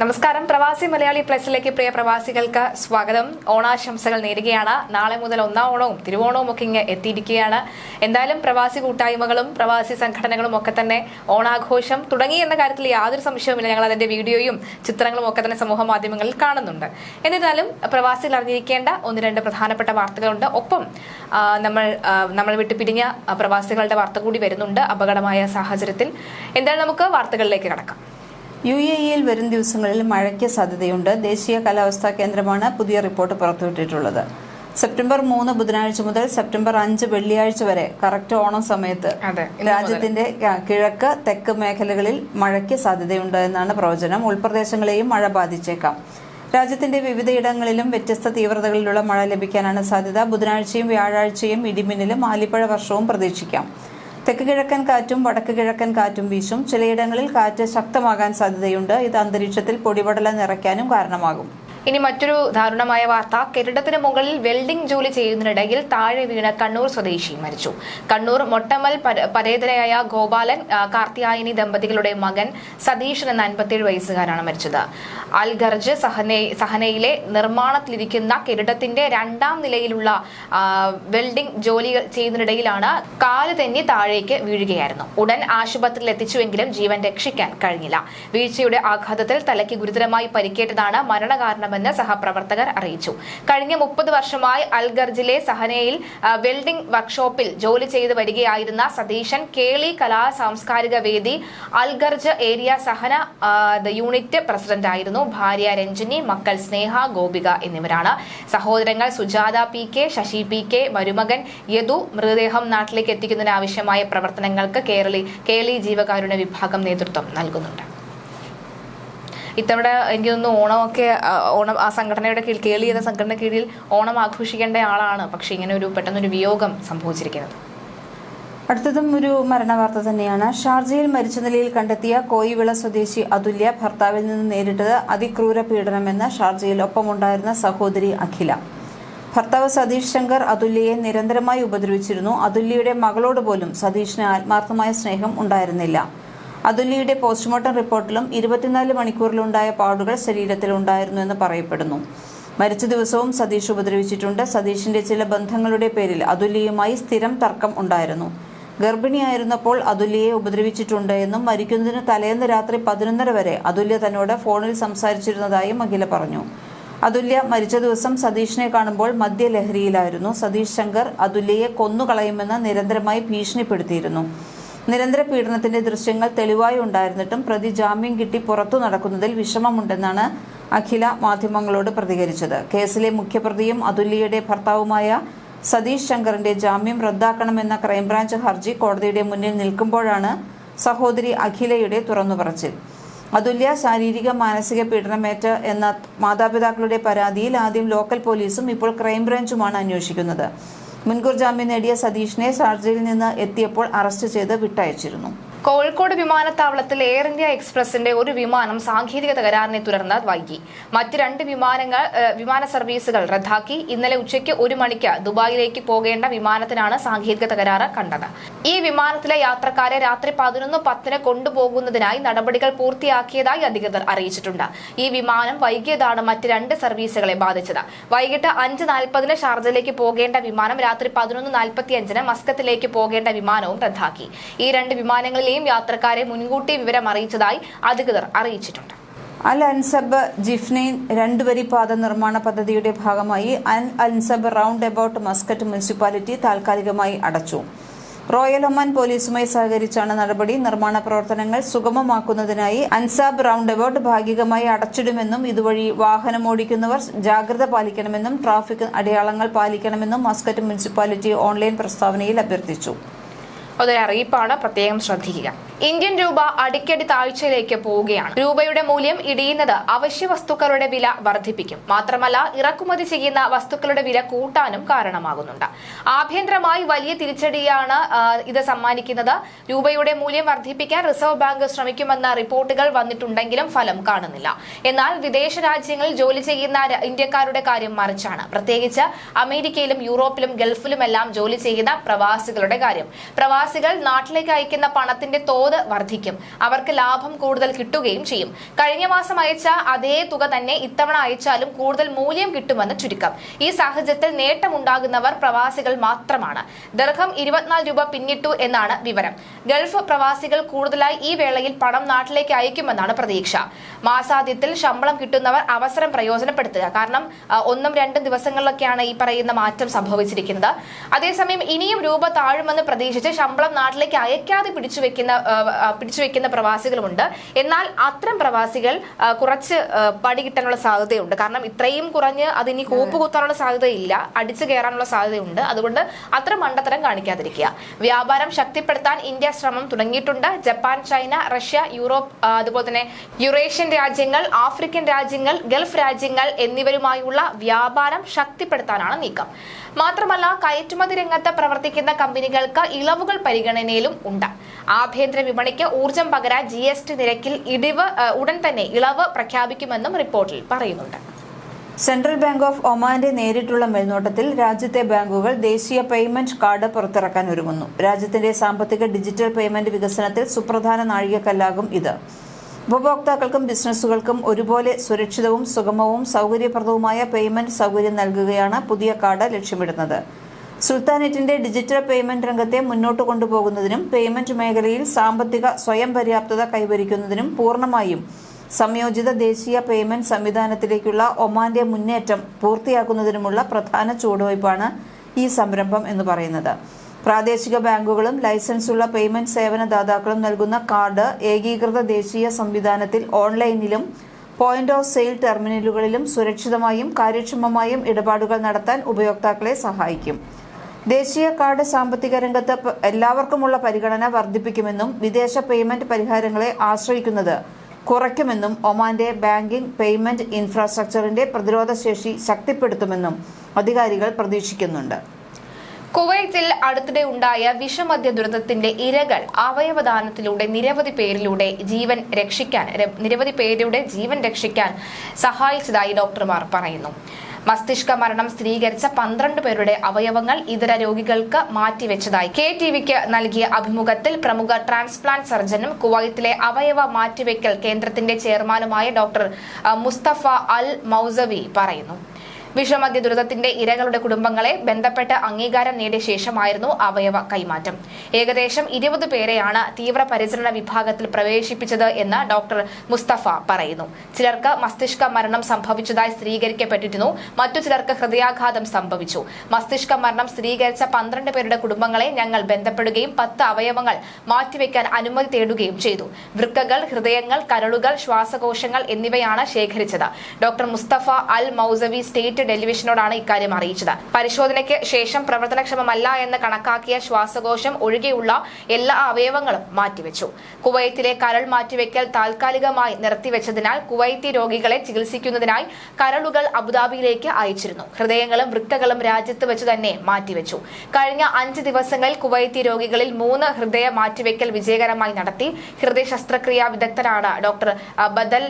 നമസ്കാരം. പ്രവാസി മലയാളി പ്ലസിലേക്ക് പ്രിയ പ്രവാസികൾക്ക് സ്വാഗതം. ഓണാശംസകൾ നേരുകയാണ്. നാളെ മുതൽ ഒന്നാം ഓണവും തിരുവോണവും ഒക്കെ ഇങ്ങ് എത്തിയിരിക്കുകയാണ്. എന്തായാലും പ്രവാസി കൂട്ടായ്മകളും പ്രവാസി സംഘടനകളും ഒക്കെ തന്നെ ഓണാഘോഷം തുടങ്ങി എന്ന കാര്യത്തിൽ യാതൊരു സംശയവുമില്ല. ഞങ്ങൾ അതിന്റെ വീഡിയോയും ചിത്രങ്ങളും ഒക്കെ തന്നെ സമൂഹ മാധ്യമങ്ങളിൽ കാണുന്നുണ്ട്. എന്നിരുന്നാലും പ്രവാസികൾ അറിഞ്ഞിരിക്കേണ്ട ഒന്ന് രണ്ട് പ്രധാനപ്പെട്ട വാർത്തകളുണ്ട്. ഒപ്പം നമ്മൾ നമ്മൾ വിട്ടു പിരിഞ്ഞ പ്രവാസികളുടെ വാർത്ത കൂടി വരുന്നുണ്ട് അപകടമായ സാഹചര്യത്തിൽ. എന്തായാലും നമുക്ക് വാർത്തകളിലേക്ക് കടക്കാം. യു എ ഇയിൽ വരും ദിവസങ്ങളിൽ മഴയ്ക്ക് സാധ്യതയുണ്ട്. ദേശീയ കാലാവസ്ഥാ കേന്ദ്രമാണ് പുതിയ റിപ്പോർട്ട് പുറത്തുവിട്ടിട്ടുള്ളത്. സെപ്റ്റംബർ മൂന്ന് ബുധനാഴ്ച മുതൽ സെപ്റ്റംബർ അഞ്ച് വെള്ളിയാഴ്ച വരെ കറക്റ്റ് ഓണം സമയത്ത് രാജ്യത്തിന്റെ കിഴക്ക് തെക്ക് മേഖലകളിൽ മഴയ്ക്ക് സാധ്യതയുണ്ട് എന്നാണ് പ്രവചനം. ഉൾപ്രദേശങ്ങളെയും മഴ ബാധിച്ചേക്കാം. രാജ്യത്തിന്റെ വിവിധയിടങ്ങളിലും വ്യത്യസ്ത തീവ്രതകളിലുള്ള മഴ ലഭിക്കാനാണ് സാധ്യത. ബുധനാഴ്ചയും വ്യാഴാഴ്ചയും ഇടിമിന്നലും ആലിപ്പഴ വർഷവും പ്രതീക്ഷിക്കാം. തെക്ക് കിഴക്കൻ കാറ്റും വടക്ക് കിഴക്കൻ കാറ്റും വീശും. ചിലയിടങ്ങളിൽ കാറ്റ് ശക്തമാകാൻ സാധ്യതയുണ്ട്. ഇത് അന്തരീക്ഷത്തിൽ പൊടിപടല നിറയ്ക്കാനും കാരണമാകും. ഇനി മറ്റൊരു ദാരുണമായ വാർത്ത. കെട്ടിടത്തിന് മുകളിൽ വെൽഡിംഗ് ജോലി ചെയ്യുന്നതിനിടയിൽ താഴെ വീണ കണ്ണൂർ സ്വദേശി മരിച്ചു. കണ്ണൂർ മൊട്ടമൽ പരേതരയായ പരേതരായ ഗോപാലൻ കാർത്തിയായനി ദമ്പതികളുടെ മകൻ സതീഷൻ എന്ന അൻപത്തിയേഴ് വയസ്സുകാരാണ് മരിച്ചത്. അൽഗർജ് സഹനെ സഹനയിലെ നിർമ്മാണത്തിലിരിക്കുന്ന കെട്ടിടത്തിന്റെ രണ്ടാം നിലയിലുള്ള വെൽഡിംഗ് ജോലി ചെയ്യുന്നതിനിടയിലാണ് കാൽ തെന്നി താഴേക്ക് വീഴുകയായിരുന്നു. ഉടൻ ആശുപത്രിയിൽ എത്തിച്ചുവെങ്കിലും ജീവൻ രക്ഷിക്കാൻ കഴിഞ്ഞില്ല. വീഴ്ചയുടെ ആഘാതത്തിൽ തലയ്ക്ക് ഗുരുതരമായി പരിക്കേറ്റതാണ് മരണകാരണമെന്ന് സഹപ്രവർത്തകർ അറിയിച്ചു. കഴിഞ്ഞ മുപ്പത് വർഷമായി അൽഗർജിലെ സഹനയിൽ വെൽഡിംഗ് വർക്ക്ഷോപ്പിൽ ജോലി ചെയ്തു വരികയായിരുന്ന സതീശൻ കേളി കലാ സാംസ്കാരിക വേദി അൽഗർജ് ഏരിയ സഹന യൂണിറ്റ് പ്രസിഡന്റായിരുന്നു ഭാര്യ രഞ്ജിനി മക്കൾ സ്നേഹ ഗോപിക എന്നിവരാണ്. സഹോദരങ്ങൾ Sujatha P K Sasi P K മരുമകൻ യദു മൃതദേഹം നാട്ടിലേക്ക് എത്തിക്കുന്നതിന് ആവശ്യമായ പ്രവർത്തനങ്ങൾക്ക് കേരളി കേളി ജീവകാരുണ്യ വിഭാഗം നേതൃത്വം നൽകുന്നുണ്ട്. ഇത്തവണ എനിക്ക് തോന്നുന്നു ഓണമൊക്കെ ഓണം ആ സംഘടനയുടെ കീഴിൽ കേളി എന്ന സംഘടന കീഴിൽ ഓണം ആഘോഷിക്കേണ്ട ആളാണ്. പക്ഷെ ഇങ്ങനെ ഒരു പെട്ടെന്നൊരു വിയോഗം സംഭവിച്ചിരിക്കുന്നത്. അടുത്തതും ഒരു മരണവാർത്ത തന്നെയാണ്. ഷാർജയിൽ മരിച്ച നിലയിൽ കണ്ടെത്തിയ കോയിവിള സ്വദേശി അതുല്യ ഭർത്താവിൽ നിന്ന് നേരിട്ടത് അതിക്രൂര പീഡനമെന്ന് ഷാർജയിൽ ഒപ്പമുണ്ടായിരുന്ന സഹോദരി അഖില. ഭർത്താവ് സതീഷ് ശങ്കർ അതുല്യയെ നിരന്തരമായി ഉപദ്രവിച്ചിരുന്നു. അതുല്യയുടെ മകളോട് പോലും സതീഷിന് ആത്മാർത്ഥമായ സ്നേഹം ഉണ്ടായിരുന്നില്ല. അതുല്യയുടെ പോസ്റ്റ്മോർട്ടം റിപ്പോർട്ടിലും ഇരുപത്തിനാല് മണിക്കൂറിലുണ്ടായ പാടുകൾ ശരീരത്തിലുണ്ടായിരുന്നു എന്ന് പറയപ്പെടുന്നു. മരിച്ച ദിവസവും സതീഷ് ഉപദ്രവിച്ചിട്ടുണ്ട്. സതീഷിന്റെ ചില ബന്ധങ്ങളുടെ പേരിൽ അതുല്യയുമായി സ്ഥിരം തർക്കം ഉണ്ടായിരുന്നു. ഗർഭിണിയായിരുന്നപ്പോൾ അതുല്യയെ ഉപദ്രവിച്ചിട്ടുണ്ട് എന്നും മരിക്കുന്നതിന് തലേന്ന് രാത്രി പതിനൊന്നര വരെ അതുല്യ തന്നോട് ഫോണിൽ സംസാരിച്ചിരുന്നതായും അഖില പറഞ്ഞു. അതുല്യ മരിച്ച ദിവസം സതീഷിനെ കാണുമ്പോൾ മദ്യലഹരിയിലായിരുന്നു സതീഷ് ശങ്കർ അതുല്യയെ കൊന്നുകളയുമെന്ന് നിരന്തരമായി ഭീഷണിപ്പെടുത്തിയിരുന്നു. നിരന്തര പീഡനത്തിന്റെ ദൃശ്യങ്ങൾ തെളിവായി ഉണ്ടായിരുന്നിട്ടും പ്രതി ജാമ്യം കിട്ടി പുറത്തു നടക്കുന്നതിൽ വിഷമമുണ്ടെന്നാണ് അഖില മാധ്യമങ്ങളോട് പ്രതികരിച്ചത്. കേസിലെ മുഖ്യപ്രതിയും അതുല്യയുടെ ഭർത്താവുമായ സതീഷ് ശങ്കറിന്റെ ജാമ്യം റദ്ദാക്കണമെന്ന ക്രൈംബ്രാഞ്ച് ഹർജി കോടതിയുടെ മുന്നിൽ നിൽക്കുമ്പോഴാണ് സഹോദരി അഖിലയുടെ തുറന്നുപറച്ചിൽ. അതുല്യ ശാരീരിക മാനസിക പീഡനമേറ്റ എന്ന മാതാപിതാക്കളുടെ പരാതിയിൽ ആദ്യം ലോക്കൽ പോലീസും ഇപ്പോൾ ക്രൈംബ്രാഞ്ചുമാണ് അന്വേഷിക്കുന്നത്. മുൻകൂർ ജാമ്യം നേടിയ സതീഷിനെ ഷാർജയിൽ നിന്ന് എത്തിയപ്പോൾ അറസ്റ്റ് ചെയ്ത് വിട്ടയച്ചിരുന്നു കോഴിക്കോട് വിമാനത്താവളത്തിൽ എയർ ഇന്ത്യ എക്സ്പ്രസിന്റെ ഒരു വിമാനം സാങ്കേതിക തകരാറിനെ തുടർന്ന് വൈകി. മറ്റ് രണ്ട് വിമാനങ്ങൾ വിമാന സർവീസുകൾ റദ്ദാക്കി. ഇന്നലെ ഉച്ചയ്ക്ക് ഒരു മണിക്ക് ദുബായിലേക്ക് പോകേണ്ട വിമാനത്തിനാണ് സാങ്കേതിക തകരാറ് കണ്ടത്. ഈ വിമാനത്തിലെ യാത്രക്കാരെ രാത്രി പതിനൊന്ന് പത്തിന് കൊണ്ടുപോകുന്നതിനായി നടപടികൾ പൂർത്തിയാക്കിയതായി അധികൃതർ അറിയിച്ചിട്ടുണ്ട്. ഈ വിമാനം വൈകിയതാണ് മറ്റ് രണ്ട് സർവീസുകളെ ബാധിച്ചത്. വൈകിട്ട് അഞ്ച് നാൽപ്പതിന് ഷാർജയിലേക്ക് പോകേണ്ട വിമാനം രാത്രി പതിനൊന്ന് നാൽപ്പത്തി അഞ്ചിന് മസ്കത്തിലേക്ക് പോകേണ്ട വിമാനവും റദ്ദാക്കി. ഈ രണ്ട് വിമാനങ്ങളിലെയും യാത്രക്കാരെ മുൻകൂട്ടി വിവരം അറിയിച്ചതായി അധികൃതർ അറിയിച്ചിട്ടുണ്ട്. അൽ അൻസബ് ജിഫ്നൈൻ രണ്ടുവരി പാത നിർമ്മാണ പദ്ധതിയുടെ ഭാഗമായി അൻ Ansab round about Muscat municipality താൽക്കാലികമായി അടച്ചു. റോയൽ ഒമാൻ പോലീസുമായി സഹകരിച്ചാണ് നടപടി. നിർമ്മാണ പ്രവർത്തനങ്ങൾ സുഗമമാക്കുന്നതിനായി അൻസാബ് റൗണ്ട് എബൌട്ട് ഭാഗികമായി അടച്ചിടുമെന്നും ഇതുവഴി വാഹനം ഓടിക്കുന്നവർ ജാഗ്രത പാലിക്കണമെന്നും ട്രാഫിക് അടയാളങ്ങൾ പാലിക്കണമെന്നും മസ്കറ്റ് മുനിസിപ്പാലിറ്റി ഓൺലൈൻ പ്രസ്താവനയിൽ അഭ്യർത്ഥിച്ചു. അതൊരു അറിയിപ്പാണ് പ്രത്യേകം ശ്രദ്ധിക്കുക. ഇന്ത്യൻ രൂപ അടിക്കടി താഴ്ചയിലേക്ക് പോവുകയാണ്. രൂപയുടെ മൂല്യം ഇടിയുന്നത് അവശ്യ വസ്തുക്കളുടെ വില വർദ്ധിപ്പിക്കും. മാത്രമല്ല ഇറക്കുമതി ചെയ്യുന്ന വസ്തുക്കളുടെ വില കൂട്ടാനും കാരണമാകുന്നുണ്ട്. ആഭ്യന്തരമായി വലിയ തിരിച്ചടിയാണ് ഇത് സമ്മാനിക്കുന്നത്. രൂപയുടെ മൂല്യം വർദ്ധിപ്പിക്കാൻ റിസർവ് ബാങ്ക് ശ്രമിക്കുമെന്ന റിപ്പോർട്ടുകൾ വന്നിട്ടുണ്ടെങ്കിലും ഫലം കാണുന്നില്ല. എന്നാൽ വിദേശ രാജ്യങ്ങളിൽ ജോലി ചെയ്യുന്ന ഇന്ത്യക്കാരുടെ കാര്യം മറിച്ചാണ്. പ്രത്യേകിച്ച് അമേരിക്കയിലും യൂറോപ്പിലും ഗൾഫിലുമെല്ലാം ജോലി ചെയ്യുന്ന പ്രവാസികളുടെ കാര്യം. പ്രവാസികൾ നാട്ടിലേക്ക് അയക്കുന്ന പണത്തിന്റെ തോത് വർദ്ധിക്കും അവർക്ക് ലാഭം കൂടുതൽ കിട്ടുകയും ചെയ്യും. കഴിഞ്ഞ മാസം അയച്ച അതേ തുക തന്നെ ഇത്തവണ അയച്ചാലും കൂടുതൽ മൂല്യം കിട്ടുമെന്ന് ചുരുക്കം. ഈ സാഹചര്യത്തിൽ നേട്ടമുണ്ടാകുന്നവർ പ്രവാസികൾ മാത്രമാണ്. ദർഹം ഇരുപത്തിനാല് രൂപ പിന്നിട്ടു എന്നാണ് വിവരം. ഗൾഫ് പ്രവാസികൾ കൂടുതലായി ഈ വേളയിൽ പണം നാട്ടിലേക്ക് അയക്കുമെന്നാണ് പ്രതീക്ഷ. മാസാദ്യത്തിൽ ശമ്പളം കിട്ടുന്നവർ അവസരം പ്രയോജനപ്പെടുത്തുക. കാരണം ഒന്നും രണ്ടും ദിവസങ്ങളിലൊക്കെയാണ് ഈ പറയുന്ന മാറ്റം സംഭവിച്ചിരിക്കുന്നത്. അതേസമയം ഇനിയും രൂപ താഴുമെന്ന് പ്രതീക്ഷിച്ച് ശമ്പളം നാട്ടിലേക്ക് അയക്കാതെ പിടിച്ചുവെക്കുന്ന ആ, ആ, പിടിച്ചുവെക്കുന്ന പ്രവാസികളുമുണ്ട്. എന്നാൽ അത്തരം പ്രവാസികൾ കുറച്ച് പടി കിട്ടാനുള്ള സാധ്യതയുണ്ട്. കാരണം ഇത്രയും കുറഞ്ഞ് അതിനി കൂപ്പ് കുത്താനുള്ള സാധ്യതയില്ല. അടിച്ചു കയറാനുള്ള സാധ്യതയുണ്ട്. അതുകൊണ്ട് അത്ര മണ്ടത്തരം കാണിക്കാതിരിക്കുക. വ്യാപാരം ശക്തിപ്പെടുത്താൻ ഇന്ത്യ ശ്രമം തുടങ്ങിയിട്ടുണ്ട്. ജപ്പാൻ ചൈന റഷ്യ യൂറോപ്പ് അതുപോലെ തന്നെ യുറേഷ്യൻ രാജ്യങ്ങൾ ആഫ്രിക്കൻ രാജ്യങ്ങൾ ഗൾഫ് രാജ്യങ്ങൾ എന്നിവരുമായുള്ള വ്യാപാരം ശക്തിപ്പെടുത്താനാണ് നീക്കം. മാത്രമല്ല കയറ്റുമതി രംഗത്ത് പ്രവർത്തിക്കുന്ന കമ്പനികൾക്ക് ഇളവുകൾ പരിഗണനയിലും ഉണ്ട്. ആഭ്യന്തര വിപണിക്ക് ഊർജം പകരാൻ ജി എസ് ടി നിരക്കിൽ ഇടിവ് ഉടൻ തന്നെ ഇളവ് പ്രഖ്യാപിക്കുമെന്നും റിപ്പോർട്ടിൽ പറയുന്നുണ്ട്. സെൻട്രൽ ബാങ്ക് ഓഫ് ഒമാന്റെ നേരിട്ടുള്ള മേൽനോട്ടത്തിൽ രാജ്യത്തെ ബാങ്കുകൾ ദേശീയ പേയ്മെന്റ് കാർഡ് പുറത്തിറക്കാൻ ഒരുങ്ങുന്നു. രാജ്യത്തിന്റെ സാമ്പത്തിക ഡിജിറ്റൽ പേയ്മെന്റ് വികസനത്തിൽ സുപ്രധാന നാഴികക്കല്ലാകും ഇത്. ഉപഭോക്താക്കൾക്കും ബിസിനസ്സുകൾക്കും ഒരുപോലെ സുരക്ഷിതവും സുഗമവും സൗകര്യപ്രദവുമായ പേയ്മെന്റ് സൗകര്യം നൽകുകയാണ് പുതിയ കാർഡ് ലക്ഷ്യമിടുന്നത്. സുൽത്താനേറ്റിന്റെ ഡിജിറ്റൽ പേയ്മെന്റ് രംഗത്തെ മുന്നോട്ട് കൊണ്ടുപോകുന്നതിനും പേയ്മെന്റ് മേഖലയിൽ സാമ്പത്തിക സ്വയം പര്യാപ്തത കൈവരിക്കുന്നതിനും പൂർണമായും സംയോജിത ദേശീയ പേയ്മെന്റ് സംവിധാനത്തിലേക്കുള്ള ഒമാന്റെ മുന്നേറ്റം പൂർത്തിയാക്കുന്നതിനുമുള്ള പ്രധാന ചുവടുവയ്പ്പാണ് ഈ സംരംഭം എന്ന് പറയുന്നത്. പ്രാദേശിക ബാങ്കുകളും ലൈസൻസുള്ള പേയ്മെന്റ് സേവന ദാതാക്കളും നൽകുന്ന കാർഡ് ഏകീകൃത ദേശീയ സംവിധാനത്തിൽ ഓൺലൈനിലും പോയിന്റ് ഓഫ് സെയിൽ ടെർമിനലുകളിലും സുരക്ഷിതമായും കാര്യക്ഷമമായും ഇടപാടുകൾ നടത്താൻ ഉപയോക്താക്കളെ സഹായിക്കും. ദേശീയ കാർഡ് സാമ്പത്തിക രംഗത്ത് എല്ലാവർക്കുമുള്ള പരിഗണന വർദ്ധിപ്പിക്കുമെന്നും വിദേശ പേയ്മെന്റ് പരിഹാരങ്ങളെ ആശ്രയിക്കുന്നത് കുറയ്ക്കുമെന്നും ഒമാന്റെ ബാങ്കിംഗ് പേയ്മെന്റ് ഇൻഫ്രാസ്ട്രക്ചറിന്റെ പ്രതിരോധ ശേഷി ശക്തിപ്പെടുത്തുമെന്നും അധികാരികൾ പ്രതീക്ഷിക്കുന്നുണ്ട്. കുവൈത്തിൽ അടുത്തിടെ ഉണ്ടായ വിഷമദ്യ ദുരന്തത്തിന്റെ ഇരകൾ അവയവദാനത്തിലൂടെ നിരവധി പേരിലൂടെ ജീവൻ രക്ഷിക്കാൻ നിരവധി പേരുടെ ജീവൻ രക്ഷിക്കാൻ സഹായിച്ചതായി ഡോക്ടർമാർ പറയുന്നു. മസ്തിഷ്ക മരണം സ്ഥിരീകരിച്ച പന്ത്രണ്ട് പേരുടെ അവയവങ്ങൾ ഇതര രോഗികൾക്ക് മാറ്റിവെച്ചതായി. കെ ടി വിക്ക് നൽകിയ അഭിമുഖത്തിൽ പ്രമുഖ ട്രാൻസ്പ്ലാന്റ് സർജനും കുവൈത്തിലെ അവയവ മാറ്റിവെക്കൽ കേന്ദ്രത്തിന്റെ ചെയർമാനുമായ ഡോക്ടർ മുസ്തഫ അൽ മൌസവി പറയുന്നു. വിഷമദ്യ ദുരിതത്തിന്റെ ഇരകളുടെ കുടുംബങ്ങളെ ബന്ധപ്പെട്ട് അംഗീകാരം നേടിയ ശേഷമായിരുന്നു അവയവ കൈമാറ്റം. ഏകദേശം ഇരുപത് പേരെയാണ് തീവ്രപരിചരണ വിഭാഗത്തിൽ പ്രവേശിപ്പിച്ചത് എന്ന് ഡോക്ടർ മുസ്തഫ പറയുന്നു. ചിലർക്ക് മസ്തിഷ്ക മരണം സംഭവിച്ചതായി സ്ഥിരീകരിക്കപ്പെട്ടിരുന്നു. മറ്റു ചിലർക്ക് ഹൃദയാഘാതം സംഭവിച്ചു. മസ്തിഷ്ക മരണം സ്ഥിരീകരിച്ച പന്ത്രണ്ട് പേരുടെ കുടുംബങ്ങളെ ഞങ്ങൾ ബന്ധപ്പെടുകയും പത്ത് അവയവങ്ങൾ മാറ്റിവെക്കാൻ അനുമതി തേടുകയും ചെയ്തു. വൃക്കകൾ ഹൃദയങ്ങൾ കരളുകൾ ശ്വാസകോശങ്ങൾ എന്നിവയാണ് ശേഖരിച്ചത്. Doctor Mustafa al Mousavi state ടെലിവിഷനോടാണ് ഇക്കാര്യം അറിയിച്ചത്. പരിശോധനയ്ക്ക് ശേഷം പ്രവർത്തനക്ഷമമല്ല എന്ന് കണക്കാക്കിയ ശ്വാസകോശം ഒഴികെയുള്ള എല്ലാ അവയവങ്ങളും മാറ്റിവെച്ചു. കുവൈത്തിലെ കരൾ മാറ്റിവെക്കൽ താൽക്കാലികമായി നിർത്തിവെച്ചതിനാൽ കുവൈത്തി രോഗികളെ ചികിത്സിക്കുന്നതിനായി കരളുകൾ അബുദാബിയിലേക്ക് അയച്ചിരുന്നു. ഹൃദയങ്ങളും വൃക്കകളും രാജ്യത്ത് വെച്ച് തന്നെ മാറ്റിവെച്ചു. കഴിഞ്ഞ അഞ്ച് ദിവസങ്ങളിൽ കുവൈത്തി രോഗികളിൽ മൂന്ന് ഹൃദയ മാറ്റിവെക്കൽ വിജയകരമായി നടത്തി ഹൃദയ ശസ്ത്രക്രിയാ വിദഗ്ധനാണ് ഡോക്ടർ ബദൽ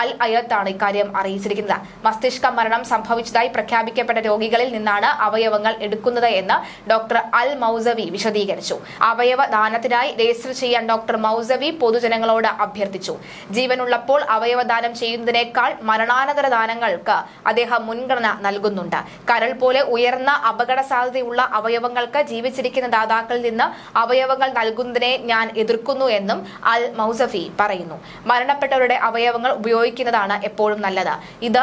അൽ അയത്താണ് ഇക്കാര്യം അറിയിച്ചിരിക്കുന്നത്. മസ്തിഷ്ക മരണം സംഭവിച്ചതായി പ്രഖ്യാപിക്കപ്പെട്ട രോഗികളിൽ നിന്നാണ് അവയവങ്ങൾ എടുക്കുന്നത് എന്ന് ഡോക്ടർ അൽ മൌസവി വിശദീകരിച്ചു. അവയവ ദാനത്തിനായി രജിസ്റ്റർ ചെയ്യാൻ ഡോക്ടർ മൌസവി പൊതുജനങ്ങളോട് അഭ്യർത്ഥിച്ചു. ജീവനുള്ളപ്പോൾ അവയവദാനം ചെയ്യുന്നതിനേക്കാൾ മരണാനന്തര ദാനങ്ങൾക്ക് അദ്ദേഹം മുൻഗണന നൽകുന്നുണ്ട്. കരൾ പോലെ ഉയർന്ന അപകട സാധ്യതയുള്ള അവയവങ്ങൾക്ക് ജീവിച്ചിരിക്കുന്ന ദാതാക്കളിൽ നിന്ന് അവയവങ്ങൾ നൽകുന്നതിനെ ഞാൻ എതിർക്കുന്നു എന്നും അൽ മൌസഫി പറയുന്നു. മരണപ്പെട്ടവരുടെ അവയവങ്ങൾ ഉപയോഗിക്കുന്നതാണ് എപ്പോഴും നല്ലത്. ഇത്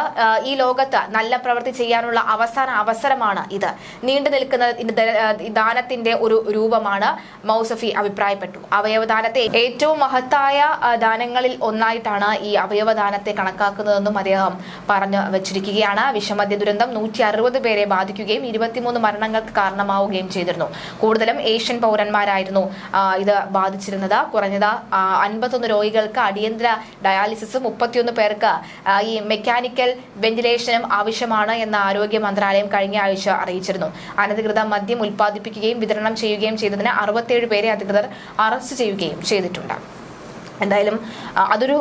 ഈ ലോകത്ത് നല്ല പ്രവൃത്തി ചെയ്യാനുള്ള അവസാന അവസരമാണ് ഇത്. നീണ്ടു നിൽക്കുന്ന ദാനത്തിന്റെ ഒരു രൂപമാണ് മൗസഫി അഭിപ്രായപ്പെട്ടു. അവയവദാനത്തെ ഏറ്റവും മഹത്തായ ദാനങ്ങളിൽ ഒന്നായിട്ടാണ് ഈ അവയവദാനത്തെ കണക്കാക്കുന്നതെന്നും അദ്ദേഹം പറഞ്ഞു വെച്ചിരിക്കുകയാണ്. വിഷമദ്യ ദുരന്തം നൂറ്റി അറുപത് പേരെ ബാധിക്കുകയും ഇരുപത്തിമൂന്ന് മരണങ്ങൾക്ക് കാരണമാവുകയും ചെയ്തിരുന്നു. കൂടുതലും ഏഷ്യൻ പൗരന്മാരായിരുന്നു ഇത് ബാധിച്ചിരുന്നത്. കുറഞ്ഞത് അൻപത്തൊന്ന് രോഗികൾക്ക് അടിയന്തര ഡയാലിസിസും മുപ്പത്തിയൊന്ന് പേർക്ക് ഈ മെക്കാനിക്കൽ വെന്റിലേഷനും ആവശ്യമാണ്. എന്ന ആരോഗ്യ മന്ത്രാലയം കഴിഞ്ഞ ആഴ്ച അറിയിച്ചിരുന്നു. അനധികൃത മദ്യം ഉൽപ്പാദിപ്പിക്കുകയും വിതരണം ചെയ്യുകയും ചെയ്തതിന് അറുപത്തേഴ് പേരെ അധികൃതർ അറസ്റ്റ് ചെയ്യുകയും ചെയ്തിട്ടുണ്ട്. എന്തായാലും അതൊരു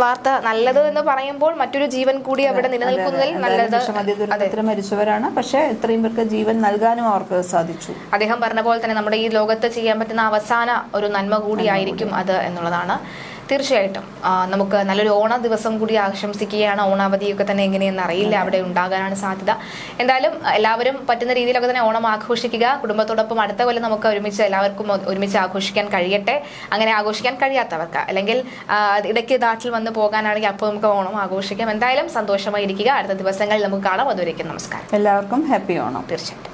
വാർത്ത നല്ലത് എന്ന് പറയുമ്പോൾ മറ്റൊരു ജീവൻ കൂടി അവിടെ നിലനിൽക്കുന്നതിൽ നല്ലത് മരിച്ചവരാണ്. പക്ഷേ ഇത്രയും പേർക്ക് ജീവൻ നൽകാനും അവർക്ക് സാധിച്ചു. അദ്ദേഹം പറഞ്ഞ പോലെ തന്നെ നമ്മുടെ ഈ ലോകത്ത് ചെയ്യാൻ പറ്റുന്ന അവസാന ഒരു നന്മ കൂടിയായിരിക്കും അത് എന്നുള്ളതാണ്. തീർച്ചയായിട്ടും. നമുക്ക് നല്ലൊരു ഓണ ദിവസം കൂടി ആശംസിക്കുകയാണ്. ഓണാവധിയൊക്കെ തന്നെ എങ്ങനെയെന്ന് അറിയില്ല. അവിടെ ഉണ്ടാകാനാണ് സാധ്യത. എന്തായാലും എല്ലാവരും പറ്റുന്ന രീതിയിലൊക്കെ തന്നെ ഓണം ആഘോഷിക്കുക. കുടുംബത്തോടൊപ്പം അടുത്ത കൊല്ലം നമുക്ക് ഒരുമിച്ച് എല്ലാവർക്കും ഒരുമിച്ച് ആഘോഷിക്കാൻ കഴിയട്ടെ. അങ്ങനെ ആഘോഷിക്കാൻ കഴിയാത്തവർക്ക്. അല്ലെങ്കിൽ ഇടയ്ക്ക് നാട്ടിൽ വന്ന് പോകാനാണെങ്കിൽ അപ്പോൾ നമുക്ക് ഓണം ആഘോഷിക്കാം. എന്തായാലും സന്തോഷമായി ഇരിക്കുക. അടുത്ത ദിവസങ്ങളിൽ നമുക്ക് കാണാം. അതുവരേക്കും നമസ്കാരം. എല്ലാവർക്കും ഹാപ്പി ഓണം. തീർച്ചയായിട്ടും.